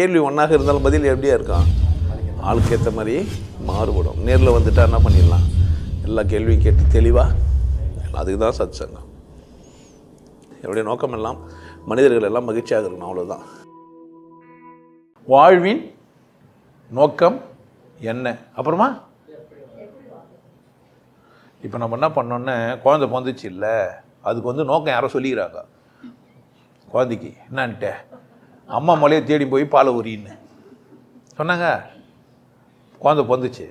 கேள்வி ஒன்றாக இருந்தாலும் பதில் எப்படியா இருக்கான் ஆளுக்கு ஏற்ற மாதிரி மாறுபடும். நேரில் வந்துட்டா என்ன பண்ணிடலாம்? எல்லா கேள்வியும் கேட்டு தெளிவாக அதுக்கு தான் சத் சங்கம் என்னுடைய நோக்கம் எல்லாம் மனிதர்கள் எல்லாம் மகிழ்ச்சியாக இருக்கணும் அவ்வளோதான் வாழ்வின் நோக்கம் என்ன? அப்புறமா? இப்போ நம்ம என்ன பண்ணோன்னே குழந்தை பிறந்துச்சு இல்லை? அதுக்கு வந்து நோக்கம் யாரோ சொல்லிக்கிறாங்க. குழந்தைக்கு என்னான்ட்டு? அம்மா மலையை தேடி போய் பால் உரின்னு சொன்னாங்க. குழந்தை பிறந்துச்சு.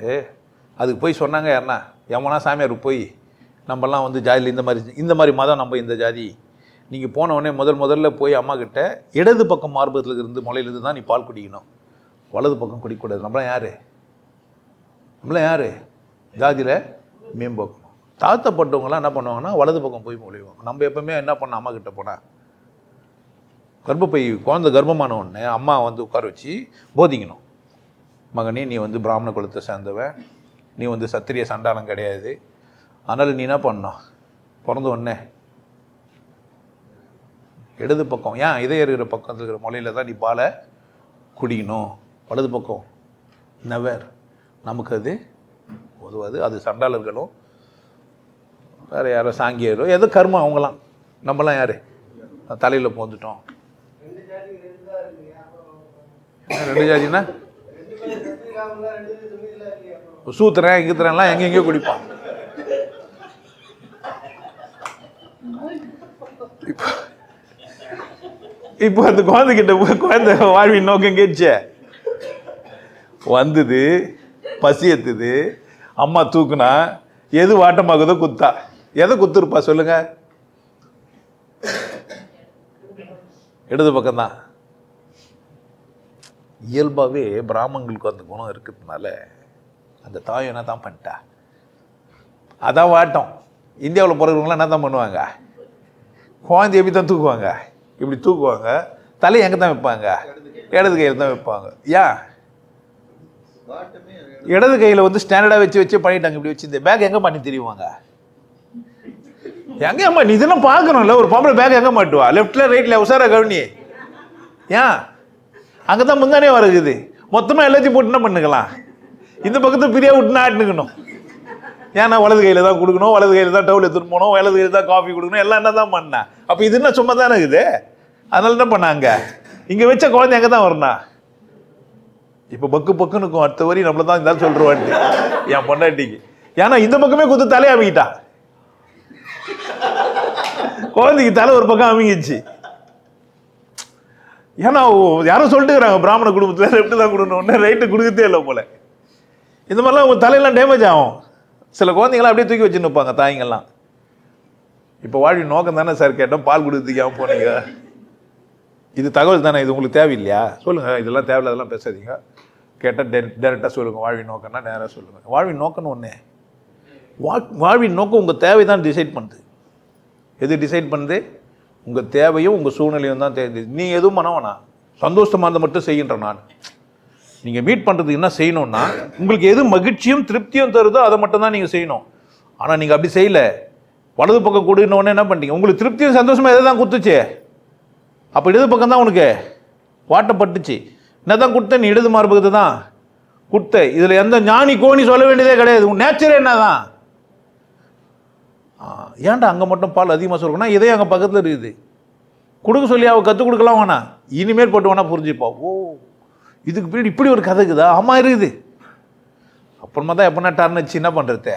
அதுக்கு போய் சொன்னாங்க யாருன்னா எவனா சாமியாருக்கு போய் நம்மலாம் வந்து ஜாதியில் இந்த மாதிரி இந்த மாதிரி மதம் நம்ம இந்த ஜாதி. நீங்கள் போன உடனே முதல் முதல்ல போய் அம்மா கிட்ட இடது பக்கம் மார்பகத்தில் இருந்து மலையிலேருந்து தான் நீ பால் குடிக்கணும். வலது பக்கம் குடிக்கக்கூடாது. நம்மளாம் யார்? நம்மளாம் யார்? ஜாதியில் மேம்போக்கணும். தாழ்த்தப்பட்டவங்களாம் என்ன பண்ணுவாங்கன்னா வலது பக்கம் போய் மொழிவாங்க. நம்ம எப்போவுமே என்ன பண்ண அம்மா கிட்ட போனால் கர்ப்பப்பை குழந்தை கர்ப்பமான உடனே அம்மா வந்து உட்கார வச்சு போதிக்கணும். மகனே நீ வந்து பிராமண குலத்தை சேர்ந்தவன் நீ வந்து சத்திரிய சண்டாளம் கிடையாது. அதனால் நீ என்ன பண்ணும் பிறந்த உடனே இடது பக்கம் ஏன் இதய இருக்கிற பக்கத்தில் இருக்கிற மொழியில் தான் நீ பாலை குடிக்கணும். வலது பக்கம் நெவர். நமக்கு அது உதவாது. அது சண்டாளர்களும் வேறு யாரோ சாங்கியரோ எதோ கர்மம் அவங்களாம். நம்மலாம் யார்? தலையில் போந்துட்டோம் ரெண்டு ஜாதினா சூத்துறேன் இங்குத்துறேன்லாம் எங்கெங்கேயோ குடிப்பான். இப்போ இப்போ அந்த குழந்தைகிட்ட போய் குழந்தை வாழ்வின் நோக்கம் கேட்டுச்சே. வந்தது பசி எத்துது அம்மா தூக்குனா எது வாட்டமாகுதோ குத்தா. எதை குத்துருப்பா சொல்லுங்க? இடது பக்கம்தான். இயல்பாகவே பிராமங்களுக்கு அந்த குணம் இருக்கிறதுனால அந்த தாயம் என்ன தான் பண்ணிட்டா? அதான் வாட்டம். இந்தியாவில் பிறகுறவங்களாம் என்ன தான் பண்ணுவாங்க? குழந்தை எப்படி தான் தூக்குவாங்க? இப்படி தூக்குவாங்க. தலையை எங்கே தான் வைப்பாங்க? இடது கையில் தான் வைப்பாங்க. ஏன் இடது கையில் வந்து ஸ்டாண்டர்டாக வச்சு வச்சு பண்ணிட்டாங்க. இப்படி வச்சு இந்த பேக் எங்கே பண்ணி தெரியுவாங்க எங்கே அம்மா நீ இதெல்லாம் பார்க்கணும்ல. ஒரு பொம்பளை பேக் எங்கே மாட்டுவா? லெஃப்டில் ரைட்டில் உஷாராக கவனி. ஏன் அங்கே தான் முந்தானே வருகுது. மொத்தமாக எல்லாத்தையும் போட்டு என்ன பண்ணுக்கலாம்? இந்த பக்கத்தை பிரியா விட்டு ஆட்டுக்கணும் ஏன்னா வலது கையில் தான் கொடுக்கணும் வலது கையில் தான் டவுல் எடுத்துகிட்டு போகணும் வலது கையில் தான் காஃபி கொடுக்கணும் எல்லாம் என்ன தான் பண்ணேன் அப்போ இது என்ன சும்மா தானே இருக்குது? அதனால என்ன பண்ணாங்க? இங்கே வச்ச குழந்தை எங்கே தான் வரணும் இப்போ பக்கு பக்குன்னு இருக்கும் அடுத்த வரி நம்மள தான் இருந்தாலும் சொல்லிருவான்ட்டு. என் பொண்டாட்டிக்கு. ஏன்னா இந்த பக்கமே குத்து தலையை அமைக்கிட்டான் குழந்தைக்கு தலை ஒரு பக்கம் அமைங்கிச்சு ஏன்னா யாரும் சொல்லிட்டுக்கிறாங்க பிராமண குடும்பத்தில் லெஃப்ட் தான் கொடுக்கணும். ஒன்று ரைட்டு கொடுக்கத்தே இல்லை போல. இந்த மாதிரிலாம் உங்கள் தலையெல்லாம் டேமேஜ் ஆகும். சில குழந்தைங்களாம் அப்படியே தூக்கி வச்சுன்னு நிற்பாங்க தாய்ங்கள்லாம். இப்போ வாழ்வி நோக்கம் தானே சார் கேட்டோம் பால் கொடுத்துக்காம போனீங்க. இது தகவல் தானே இது உங்களுக்கு தேவையில்லையா? சொல்லுங்கள் இதெல்லாம் தேவையில்ல அதெல்லாம் பேசாதீங்க. கேட்டால் டே டேரெக்டாக சொல்லுங்கள் வாழ்வின் நோக்கம்னா நேராக சொல்லுங்கள் வாழ்வின் நோக்கம்னு ஒன்று வா வாழ்வின் நோக்கம் உங்கள் தேவை தான் டிசைட் பண்ணுது. எது டிசைட் பண்ணுது? உங்கள் தேவையும் உங்கள் சூழ்நிலையும் தான் தெரியுது நீ எதுவும் பண்ணவனா சந்தோஷமாக இருந்தால் மட்டும் செய்கின்ற நான் நீங்கள் மீட் பண்ணுறதுக்கு என்ன செய்யணும்னா உங்களுக்கு எது மகிழ்ச்சியும் திருப்தியும் தருதோ அதை மட்டும் தான் நீங்கள் செய்யணும். ஆனால் நீங்கள் அப்படி செய்யல. வலது பக்கம் கொடுக்கணுன்னு என்ன பண்ணிட்டீங்க உங்களுக்கு திருப்தியும் சந்தோஷமாக எதை தான் கொடுத்துச்சு அப்போ இடது பக்கம் தான் உனக்கு வாட்டப்பட்டுச்சு. என்ன தான் கொடுத்த? நீ இடது மார்பகத்தை தான் கொடுத்த. இதில் எந்த ஞானி கோணி சொல்ல வேண்டியதே கிடையாது. உன் நேச்சர் என்ன தான்? ஏன்டா அங்கே மட்டும் பால் அதிகமாக சொல்லணும்னா இதே அங்கே பக்கத்தில் இருக்குது. கொடுக்க சொல்லி அவள் கற்றுக் கொடுக்கலாம் வேணாம் இனிமேல் போட்டு வேணா புரிஞ்சுப்பா. ஓ இதுக்கு பின்னாடி இப்படி ஒரு கதை இருக்குதா? ஆமாம் இருக்குது. அப்புறமா தான் எப்படின்னா டர்ன் வச்சு என்ன பண்ணுறது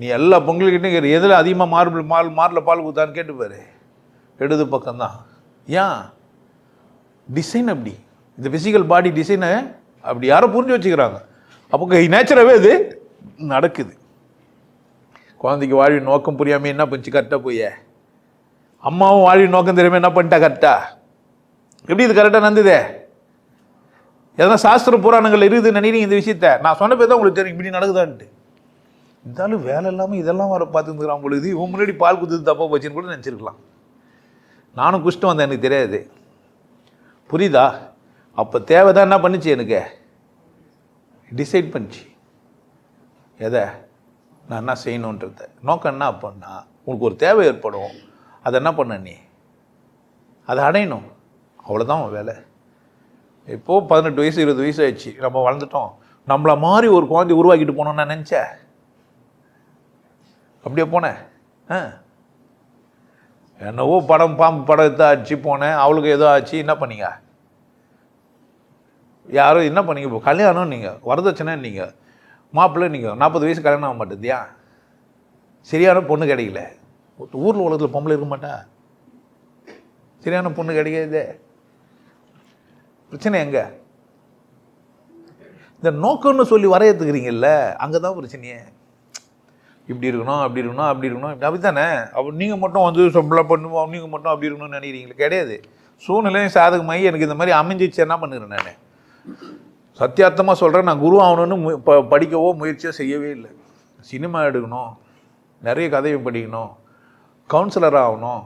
நீ எல்லா பொங்கல்கிட்டையும் எதில் அதிகமாக மார்பிள் மால் மாரில் பால் கொடுத்தான்னு கேட்டு பாரு. இடது பக்கம்தான் ஏன்? டிசைன் அப்படி. இந்த ஃபிசிக்கல் பாடி டிசைனை அப்படி யாரோ புரிஞ்சு வச்சுக்கிறாங்க. அப்போ நேச்சராகவே இது நடக்குது. குழந்தைக்கு வாழ்வி நோக்கம் புரியாமல் என்ன பண்ணிச்சு கரெக்டாக போய். அம்மாவும் வாழ்வி நோக்கம் தெரியாமல் என்ன பண்ணிட்டா கரெக்டாக எப்படி இது கரெக்டாக நடந்ததே? எதனா சாஸ்திர புராணங்கள் இருக்குதுன்னு நினைக்கிறீங்க இந்த விஷயத்த? நான் சொன்ன பேர் தான் உங்களுக்கு தெரியும் இப்படி நடக்குதான்ட்டு. இருந்தாலும் வேலை இல்லாமல் இதெல்லாம் வர பார்த்துருக்குறான் பொழுது இவன் முன்னாடி பால் குத்துது தப்பாக போச்சுன்னு கூட நினச்சிருக்கலாம். நானும் குஷ்டம் வந்தேன் எனக்கு தெரியாது. புரியுதா? அப்போ தேவை தான் என்ன பண்ணுச்சு எனக்கு? டிசைட் பண்ணுச்சு. எதை? நான் என்ன செய்யணுன்றத. நோக்கம் என்ன அப்படின்னா உனக்கு ஒரு தேவை ஏற்படும். அதை என்ன பண்ண நீ? அதை அடையணும். அவ்வளோதான் உன் வேலை. இப்போது பதினெட்டு வயசு இருபது வயசு ஆயிடுச்சு. நம்ம வளர்ந்துட்டோம். நம்மளை மாதிரி ஒரு குழந்தை உருவாக்கிட்டு போனோம்னு நான் நினச்சேன் அப்படியே போனேன் ஆ. என்னவோ படம் பாம்பு படம் எடுத்து ஆச்சு போனேன் அவளுக்கு ஏதோ ஆச்சு. என்ன பண்ணீங்க? யாரும் என்ன பண்ணீங்க? இப்போ கல்யாணம் நீங்கள் வரதட்சணை நீங்கள் மாப்பிள்ளை நீங்கள் நாற்பது வயசு கல்யாணம் ஆக மாட்டேதியா சரியான பொண்ணு கிடைக்கல. ஊரில் உலகத்தில் பொம்பளை இருக்க மாட்டா? சரியான பொண்ணு கிடைக்காது. பிரச்சனை எங்கே? இந்த நோக்கம்னு சொல்லி வரையத்துக்கிறீங்கல்ல அங்கே தான் பிரச்சனையே. இப்படி இருக்கணும் அப்படி இருக்கணும் அப்படி இருக்கணும். இப்படி அப்படித்தானே? அப்போ நீங்கள் மட்டும் வந்து சம்பளம் பண்ணுவோம் நீங்கள் மட்டும் அப்படி இருக்கணும்னு நினைக்கிறீங்களே கிடையாது. சூழ்நிலையும் சாதகமாகி எனக்கு இந்த மாதிரி அமைஞ்சிச்சு என்ன பண்ணுறேன் நான்? சத்தியார்த்தமாக சொல்கிறேன் நான் குரு ஆகணும்னு மு- ப- படிக்கவோ முயற்சியோ செய்யவே இல்லை. சினிமா எடுக்கணும் நிறைய கதையை படிக்கணும் கவுன்சிலர் ஆகணும்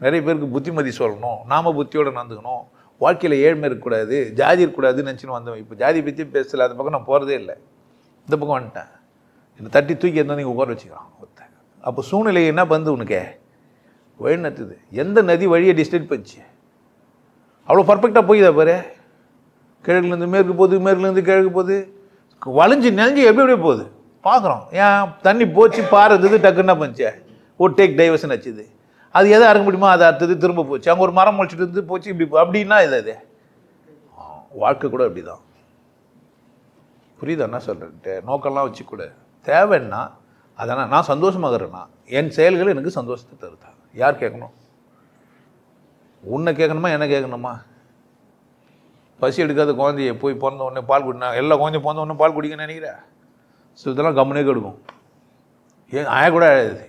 நிறைய பேருக்கு புத்திமதி சொல்லணும் நாம புத்தியோட நடந்துக்கணும். வாழ்க்கையில் ஏழ்மை இருக்கக்கூடாது ஜாதி இருக்கக்கூடாதுன்னு நினச்சின்னு வந்தவன். இப்போ ஜாதி பற்றி பேசல அந்த பக்கம் நான் போகிறதே இல்லை. இந்த பக்கம் வந்துட்டேன். என்னை தட்டி தூக்கி இருந்தால் நீங்கள் உட்கார வச்சுக்கிறான் ஒருத்தன். அப்போ சூழ்நிலை என்ன பண்ணுது உனக்கு? வழி நடத்துது எந்த நதி வழியை டிஸ்டர்ப் பண்ணிச்சு அவ்வளோ பர்ஃபெக்டாக போய் பாரு? கிழக்குலேருந்து மேற்கு போகுது மேற்குலேருந்து கிழக்கு போகுது. வளைஞ்சு நெஞ்சு எப்படி எப்படி போகுது. பார்க்குறோம். ஏன் தண்ணி போச்சு பாருது டக்குன்னா பண்ணிச்சு? ஒரு டேக் டைவர்ஷன் வச்சுது அது எதை அறுக்க முடியுமோ அதை அடுத்தது திரும்ப போச்சு. அங்கே ஒரு மரம் முளைச்சிட்டு இருந்து போச்சு இப்படி அப்படின்னா இது அது. வாழ்க்கை கூட அப்படி தான் புரியுதா என்ன சொல்கிறேன்ட்டு நோக்கம்லாம் வச்சுக்கூட தேவைன்னா அதனால் நான் சந்தோஷமாக இருக்கிறேன்னா என் செயல்கள் எனக்கு சந்தோஷத்தை தருதா. யார் கேட்கணும்? உன்னை கேட்கணுமா என்ன கேட்கணுமா? பசி எடுக்காத குழந்தைய போய் பிறந்த உடனே பால் குடினா எல்லா குழந்தையும் பிறந்த உடனே பால் குடிக்க நினைக்கிறேன் ஸோ இதெல்லாம் கம்முனே கெடுக்கும். ஏன் ஆய கூட அழாது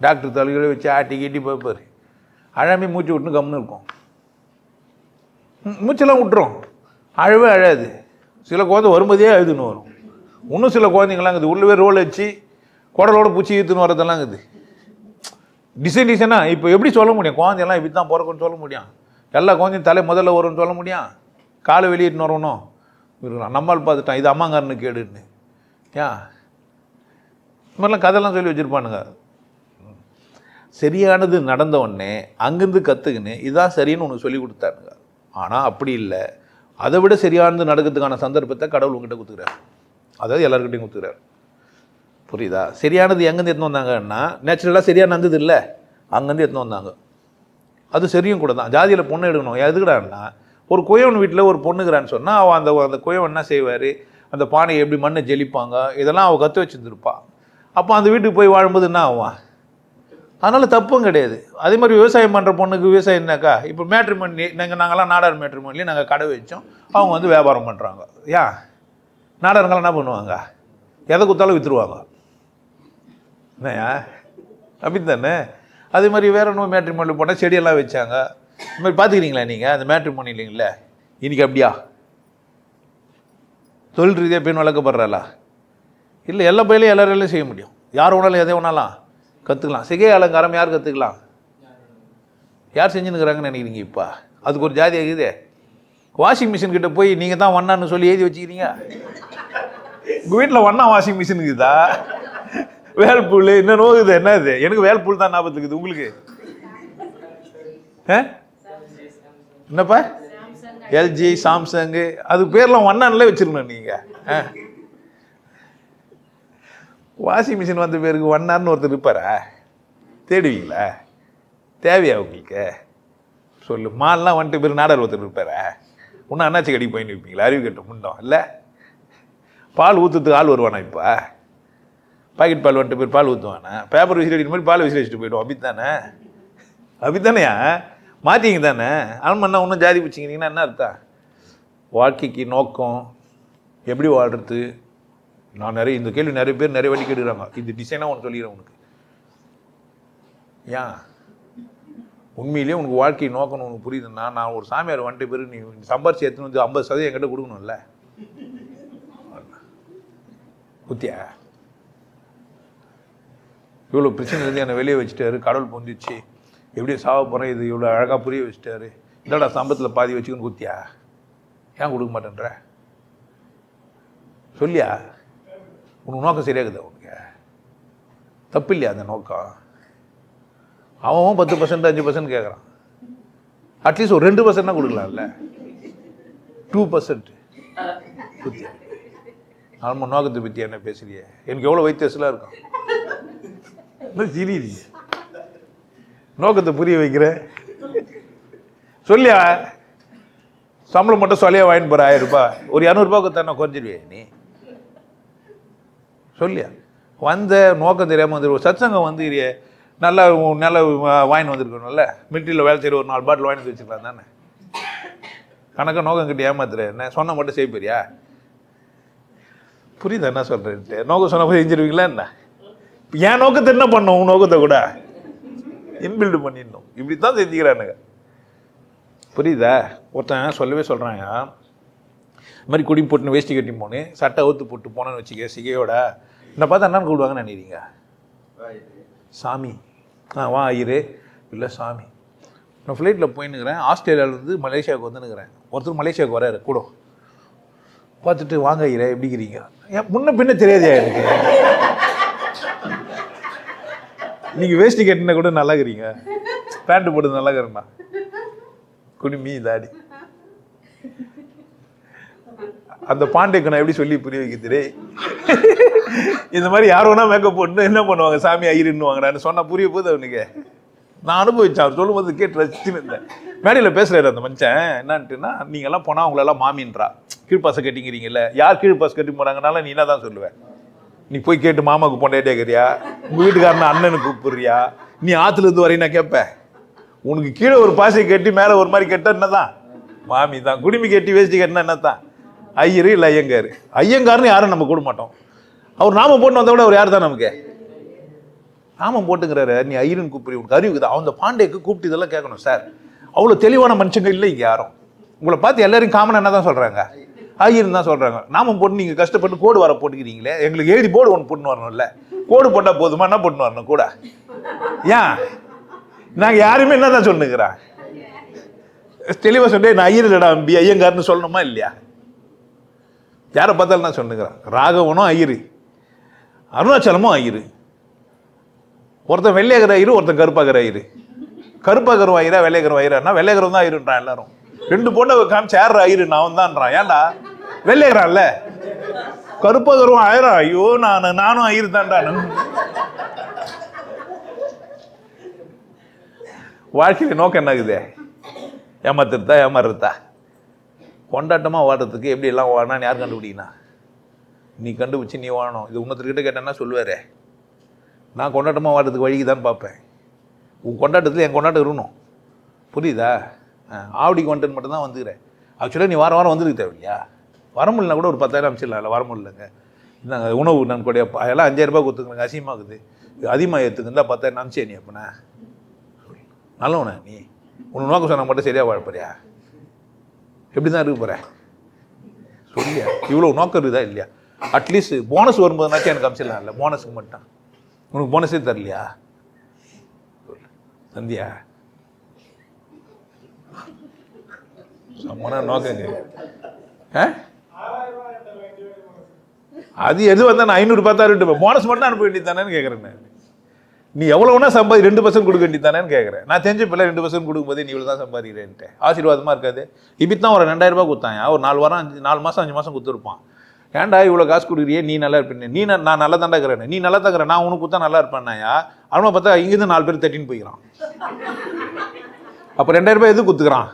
டாக்டர் தலைகளை வச்சு ஆட்டி கீட்டி பார்ப்பார் அழாமே மூச்சு விட்டுன்னு கம்முன்னு இருக்கும். ம், மூச்செல்லாம் விட்டுரும். அழவே அழாது. சில குழந்தை வரும்போதே அழுதுன்னு வரும். இன்னும் சில குழந்தைங்களாம் இருக்குது. உள்ளவே ரோல் வச்சு குடலோட பூச்சி இழுத்துன்னு வரதெல்லாம் இருக்குது. டிசைன் டிசைனாக இப்போ எப்படி சொல்ல முடியும்? குழந்தையெல்லாம் இப்படி தான் பிறக்கும்னு சொல்ல முடியும். எல்லா குழந்தையும் தலை முதல்ல வரும்னு சொல்ல முடியும்? காலை வெளியிட்டு வரணும் நம்மால் பார்த்துட்டான். இது அம்மாங்காரனு கேடுன்னு. ஏன் இந்த மாதிரிலாம் கதைலாம் சொல்லி வச்சுருப்பானுங்க. சரியானது நடந்த உடனே அங்கேருந்து கற்றுக்கின்னு இதான் சரின்னு உனக்கு சொல்லி கொடுத்தானுங்க. ஆனால் அப்படி இல்லை. அதை விட சரியானது நடக்கிறதுக்கான சந்தர்ப்பத்தை கடவுள் உங்ககிட்ட கொடுத்துக்கிறார். அதாவது எல்லாருக்கிட்டையும் கொடுத்துக்கிறார். புரியுதா? சரியானது எங்கேருந்து எடுத்துன்னு வந்தாங்கன்னா நேச்சுரலாக சரியாக நடந்தது இல்லை? அங்கேருந்து எடுத்துன்னு வந்தாங்க. அது சரியும் கூட தான். ஜாதியில் பொண்ணு எடுக்கணும். எதுக்குடான்னா ஒரு குயவன் வீட்டில் ஒரு பொண்ணுக்கிறான்னு சொன்னால் அவள் அந்த அந்த குயவன் என்ன செய்வார்? அந்த பானையை எப்படி மண்ணை ஜெலிப்பாங்க? இதெல்லாம் அவள் கற்று வச்சுருந்துருப்பா. அப்போ அந்த வீட்டுக்கு போய் வாழும்போது என்ன ஆவான் அதனால் தப்பும் கிடையாது. அதே மாதிரி விவசாயம் பண்ணுற பொண்ணுக்கு விவசாயம்னாக்கா இப்போ மேட்ரிமோனி நாங்கள் நாங்களாம் நாடார் மேட்ரிமோனிலே நாங்கள் கடை வச்சோம். அவங்க வந்து வியாபாரம் பண்ணுறாங்க ஏன் நாடாருங்கெல்லாம் என்ன பண்ணுவாங்க? எதை கொடுத்தாலும் விற்றுருவாங்க என்னையா அப்படி தானே அதே மாதிரி வேற ஒன்றும் மேட்ரிமோனியில் போனால் செடியெல்லாம் வச்சாங்க. இந்த மாதிரி பார்த்துக்கிறீங்களா நீங்கள் அந்த மேட்ரிமோனி இல்லைங்கள. இன்னைக்கு அப்படியா? தொழில் ரீதியாக பெண் வளர்க்கப்படுறாளா? இல்லை எல்லா பயிலையும் எல்லாராலையும் செய்ய முடியும். யார் வேணாலும் எதை வேணாலும் கற்றுக்கலாம் சிகை அலங்காரம் யார் கற்றுக்கலாம் யார் செஞ்சுன்னுக்குறாங்கன்னு நினைக்கிறீங்க இப்போ? அதுக்கு ஒரு ஜாதி ஆகுது வாஷிங் மிஷின் கிட்ட போய் நீங்கள் தான் வண்ணான்னு சொல்லி எழுதி வச்சுக்கிறீங்க. உங்கள் வீட்டில் வண்ணா வாஷிங் மிஷின் இருக்குதா? வேல்பூல் இன்னும் நோகுது என்ன இது எனக்கு வேல்பூல் தான் ஞாபகத்துக்குது உங்களுக்கு? ஆ? என்னப்பா? எல்ஜி சாம்சங்கு அது பேர்லாம் ஒன்னான்ல வச்சிருக்கணும் நீங்கள் ஆ. வாஷிங் மிஷின் வந்த பேருக்கு ஒன்னார்னு ஒருத்தர் இருப்பாரா? தேடுவீங்களா? தேவையா உங்களுக்கு? சொல்லு. மால்லாம் வந்துட்டு பேர் நாடார் ஒருத்தர் இருப்பாரா? இன்னும் அண்ணாச்சி கடிக்கு போயின்னு இருப்பீங்களா? அறிவு கட்ட முண்டோம் இல்லை? பால் ஊற்றுறதுக்கு ஆள் வருவானா இப்போ? பாக்கெட் பால் வந்துட்டு பேர் பால் ஊற்றுவானா பேப்பர் விசிறி அடிக்கிற மாதிரி பால் விசிறி வச்சுட்டு போயிடுவோம் அப்படித்தானே? அப்படித்தானையா? மாற்றிங்க தானே? ஆல்மண்ணா ஒன்றும் ஜாதி பிடிச்சிங்கன்னா என்ன அர்த்தம்? வாழ்க்கைக்கு நோக்கம் எப்படி வாழ்கிறது நான் நிறைய இந்த கேள்வி நிறைய பேர் நிறைய வாட்டி கேட்டுக்கிறாங்க. இது டிசைனாக ஒன்று சொல்லிடுறேன் உனக்கு. ஏன்? உண்மையிலேயே உனக்கு வாழ்க்கை நோக்கணும் உனக்கு புரியுதுன்னா நான் ஒரு சாமியார் வந்துட்டு பேர் நீ சம்பாரிச்சு எடுத்துன்னு வந்து ஐம்பது சதவீதம் என்கிட்ட கொடுக்கணும்ல? குத்தியா? இவ்வளோ பிரச்சனை இருந்து என்னை வெளியே வச்சுட்டாரு கடவுள் பொந்திச்சு. எப்படி சாவ போகிறேன் இது இவ்வளோ அழகாக புரிய வச்சுட்டாரு. இல்லைடா சம்பத்தில் பாதி வச்சுக்கணும் குத்தியா? ஏன் கொடுக்க மாட்டேன்ற? சொல்லியா? உனக்கு நோக்கம் சரியாகுது உனக்கு? தப்பு இல்லையா அந்த நோக்கம்? அவன் பத்து பர்சன்ட் அஞ்சு பர்சன்ட் கேட்குறான் அட்லீஸ்ட் ஒரு ரெண்டு பர்சன்ட்னா கொடுக்கலாம்ல. டூ பர்சன்ட் குத்தியா? நம்ம நோக்கத்தை பற்றி என்ன பேசுறியே? எனக்கு எவ்வளோ வைத்தியசலாக இருக்கும் என்ன நோக்கத்தை புரிய வைக்கிறேன். சொல்லியா? சம்பளம் மட்டும் சொல்லியா வாங்கிட்டு போகிற ஆயிரம் ரூபாய்? ஒரு இரநூறுபா கொடுத்தா குறைஞ்சிருவியா நீ? சொல்லியா? வந்த நோக்கம் தெரியாமல் வந்து சத்சங்கம் வந்து நல்லா நல்ல நல்லா வாங்கிட்டு வந்திருக்கணும்ல. மிலிட்ரியில் வேலை செய்கிற ஒரு நாலு பாட்டில் வாங்கிட்டு வச்சுக்கலாம் தானே. கணக்க நோக்கம் கிட்ட ஏமாத்துற. என்ன? சொன்ன மட்டும் செய்ய போறியா? புரியுதா என்ன சொல்கிறேன்ட்டு நோக்கம் சொன்ன போய் செஞ்சிருவீங்களா என்ன? என் நோக்கத்தை என்ன பண்ணும்? உன் நோக்கத்தை கூட? இன்பில்டு பண்ணிடணும். இப்படி தான் செஞ்சுக்கிறானுங்க. புரியுதா? ஒருத்தன் சொல்லவே சொல்கிறாங்க இது மாதிரி குடி போட்டுன்னு வேஷ்டி கட்டி போனேன் சட்டை ஊற்று போட்டு போனேன்னு வச்சுக்க சிகையோட. என்னை பார்த்தா என்னன்னு கூப்பிடுவாங்கன்னு நினைக்கிறீங்க? சாமி. ஆ வா ஐயரு இல்லை சாமி. நான் ஃப்ளைட்டில் போயின்னுக்கிறேன். ஆஸ்திரேலியாவிலேருந்து மலேசியாவுக்கு வந்துனுக்கிறேன் ஒருத்தர் மலேசியாவுக்கு வராரு கூட. பார்த்துட்டு வாங்க ஐயரே எப்படிக்கிறீங்க ஏன் முன்ன பின்ன தெரியாதே எனக்கு? நீங்கள் வேஷ்டி கட்டினா கூட நல்லா இருக்கிறீங்க பேண்ட் போட்டு நல்லா இருக்கிறேண்ணா குடுமி தாடி அந்த பாண்டேக்கு நான் எப்படி சொல்லி புரிய வைக்கிறே இந்த மாதிரி யார் வேணா மேக்கப் போட்டு என்ன பண்ணுவாங்க? சாமி ஐயருன்னுவாங்கடான்னு சொன்னா புரிய போகுது அவனுக்கு. நான் அனுபவிச்சேன். அவர் சொல்லும்போது கேட்டு ரசிச்சுன்னு இருந்தேன். மேடையில் பேசுறாரு அந்த மனுஷன். என்னன்ட்டுன்னா நீங்கெல்லாம் போனால் அவங்களெல்லாம் மாமின்றா. கீழ்பாசை கட்டிங்கிறீங்கல்ல யார் கீழ்பாசை கட்டி போகிறாங்கனால நீ என்ன தான் சொல்லுவேன் நீ போய் கேட்டு மாமாவுக்கு பொண்டாட்டியா இருக்கிறியா உங்கள் வீட்டுக்காரன் அண்ணனுக்கு கூப்பிடுறியா? நீ ஆற்றுலேருந்து இருந்து வரையும் நான் கேட்பேன் உனக்கு கீழே ஒரு பாசை கட்டி மேலே ஒரு மாதிரி கெட்ட என்னதான்? மாமி தான். குடுமி கட்டி வேஸ்டி கட்டினா என்னதான் ஐயரு இல்லை ஐயங்காரு. ஐயங்காருன்னு யாரும் நம்ம கூட மாட்டோம். அவர் நாம போட்டு வந்தால் கூட அவர் யார் தான் நமக்கு? நாமம் போட்டுங்கிறாரு. நீ ஐயருன்னு கூப்பிடு உனக்கு அறிவுக்குது அந்த பாண்டேக்கு கூப்பிட்டு இதெல்லாம் கேட்கணும் சார். அவ்வளோ தெளிவான மனுஷங்க இல்லை இங்கே யாரும். உங்களை பார்த்து எல்லாரும் காமனாக என்ன தான் சொல்கிறாங்க ஐயர்னு தான் சொல்கிறாங்க நாம போட்டு நீங்கள் கஷ்டப்பட்டு கோடு வர போட்டுக்கிறீங்களே எங்களுக்கு ஏடி போர்டு ஒன்று போட்டுன்னு வரணும்ல. கோடு போட்டால் போதுமா? என்ன போட்டுன்னு வரணும் கூட? ஏன்? நாங்கள் யாருமே என்ன தான் சொல்லுங்கிறேன் தெளிவாக சொல்லிட்டு நான் ஐயர் இல்லடா அம்பி ஐயங்கார்னு சொல்லணுமா இல்லையா? யாரை பார்த்தாலும் நான் சொன்னுங்கிறேன் ராகவனும் ஐயரு. அருணாச்சலமும் ஐயரு. ஒருத்தன் வெள்ளையகர ஐயரு ஒருத்தன் கருப்பாகர ஐயரு. கருப்பாகரம் ஐயரா வெள்ளையகரம் ஐயரான்னா வெள்ளையகரம் தான் ஐயருன்றான் எல்லாரும். ரெண்டு பொண்ணை காமிச்சு யார் ஐயரு? நான் தான்றான் ஏன்டா? வெள்ளையகரான்ல கருப்பகரும் ஆயிரம் ஐயோ நான் நானும் ஐயரு தான்டா வாழ்க்கையில நோக்கம் என்ன இருக்குது? ஏமாத்துறதா ஏமாறுறதா? கொண்டாட்டமாக வாடுறதுக்கு எப்படி எல்லாம் வாழணும்னு யார் கண்டுபிடினா நீ கண்டுபிடிச்சி நீ வாழணும். இது இன்னொருத்தர்கிட்ட கேட்டேன்னா சொல்லுவாரே? நான் கொண்டாட்டமாக வாடுறதுக்கு வழிக்கு தான் பார்ப்பேன். உன் கொண்டாட்டத்தில் என் கொண்டாட்டம் இருக்கணும். புரியுதா? ஆ, ஆவடிக்கு வந்துட்டு மட்டும்தான் வந்துக்கிறேன். ஆக்சுவலாக நீ வாரம் வாரம் வந்துருக்கு தேவையில்லையா? வர முடியலனா கூட ஒரு பத்தாயிரம் அமிச்சிடலாம். வர முடியலங்க இந்தாங்க உணவு நன்கொடைய எல்லாம் அஞ்சாயிரம் ரூபாய் கொடுத்துக்கங்க அசிங்கமாகுது. அதிகமாக ஏற்றுக்குந்தா பத்தாயிரம் அமிச்சே நீ அப்பனா நல்லவனே நீ? உன் நோக்கம் சொன்னால் மட்டும் சரியாக வாழ்ப்பறியா எப்படி தான் இருக்க போகிற சொல்லியா? இவ்வளோ நோக்கம் இருக்குதா இல்லையா? அட்லீஸ்ட் போனஸ் வரும்போதுனாச்சும் எனக்கு அமிச்சிடலாம் இல்லை போனஸுக்கு மட்டும். உனக்கு போனஸே தரலையா? சொல்லு. தந்தியா? சம்மனா நோக்கங்க ஆ? அது எது வந்தால் நான் ஐநூறு பத்தாயிரம் போனஸ் மட்டும் அனுப்ப வேண்டியதானேன்னு கேட்குறேன் நீ எவ்வளோ வேணா சம்பாதி ரெண்டு பர்சன்ட் கொடுக்க வேண்டியது தானேன்னு கேட்குறேன் நான் தெரிஞ்ச பிள்ளை ரெண்டு பர்சன்ட் கொடுக்கும்போது நீ இவ்வளோ தான் சம்பாதிக்கிறேன்ட்டு ஆசீர்வாதமாக இருக்காது. இப்படி தான் ஒரு ரெண்டாயிரரூபா கொடுத்தாயா ஒரு நாலு வாரம் அஞ்சு நாலு மாதம் அஞ்சு மாதம் கொடுத்துருப்பான். ஏன்டா இவ்வளோ காசு கொடுக்குறியே? நீ நல்லா இருப்பேன் நீ நான் நல்லா தான் இருக்கிறேன் நீ நல்லா தான் நான் உனக்கு கொடுத்தா நல்லா இருப்பேன்னாயா அவனை பார்த்தா இங்கேருந்து நாலு பேர் தட்டின்னு போய்க்கிறான். அப்போ ரெண்டாயிரம் ரூபாய் கொடுத்துக்கிறான்?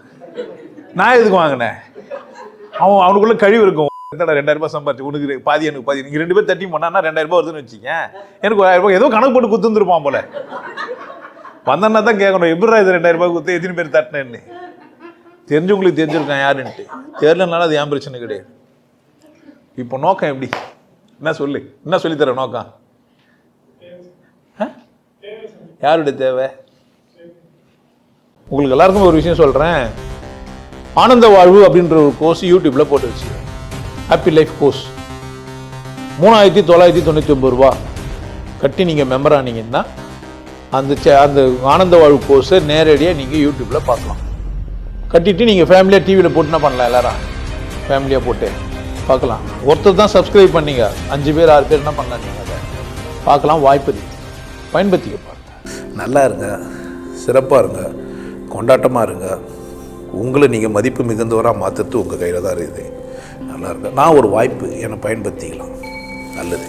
நான் எதுக்கு வாங்கினேன்? அவன் அவனுக்குள்ளே கழிவு இருக்கும். என்னடா ரெண்டாயிரம் ரூபாய் சம்பாதிச்சு உனக்கு பாதி எனக்கு பாதி. நீங்கள் ரெண்டு பேர் தட்டி போனா ரெண்டாயிரம் ரூபாய் வருதுன்னு வச்சுக்க எனக்கு ஒரு ஆயிரம் ரூபாய் ஏதோ கணக்கு போட்டு குத்துந்துருப்பான் போல. வந்தோன்னா தான் கேட்கணும் எப்படிடா இது ரெண்டாயிரம் ரூபாய் குத்து எத்தனை பேர் தட்டினேன்னு. தெரிஞ்சவங்களுக்கு தெரிஞ்சிருக்கான் யாருன்ட்டு. தெரிலனாலும் அது ஏன் பிரச்சனை கிடையாது. இப்போ நோக்கம் எப்படி? என்ன சொல்லு? என்ன சொல்லித்தர நோக்கம்? ஆ? யாருடைய தேவை? உங்களுக்கு எல்லாருக்கும் ஒரு விஷயம் சொல்கிறேன் ஆனந்த வாழ்வு அப்படின்ற ஒரு கோர்ஸ் யூடியூப்பில் போட்டு வச்சு ஹாப்பி லைஃப் கோர்ஸ் மூணாயிரத்தி தொள்ளாயிரத்தி தொண்ணூற்றி ஒம்பது ரூபா. கட்டி நீங்கள் மெம்பர் ஆனீங்கன்னா அந்த சே- அந்த ஆனந்த வாழ்வு கோர்ஸை நேரடியாக நீங்கள் யூடியூப்பில் பார்க்கலாம். கட்டிட்டு நீங்கள் ஃபேமிலியாக டிவியில் போட்டுனா பண்ணலாம் எல்லாரும். ஃபேமிலியாக போட்டு பார்க்கலாம். ஒருத்தர் தான் சப்ஸ்கிரைப் பண்ணீங்க. அஞ்சு பேர் ஆறு பேர் என்ன பண்ணலாம் நீங்கள் அதை. பார்க்கலாம் வாய்ப்பு பயன்படுத்திக்க பாருங்க. நல்லா இருங்க. சிறப்பாக இருங்க. கொண்டாட்டமாக இருங்க. உங்களை நீங்கள் மதிப்பு மிகுந்தவராக மாற்றுறது உங்கள் கையில் தான் இருக்குது. நல்லா இருக்கு நான் ஒரு வாய்ப்பு என்னை பயன்படுத்திக்கலாம். நல்லது.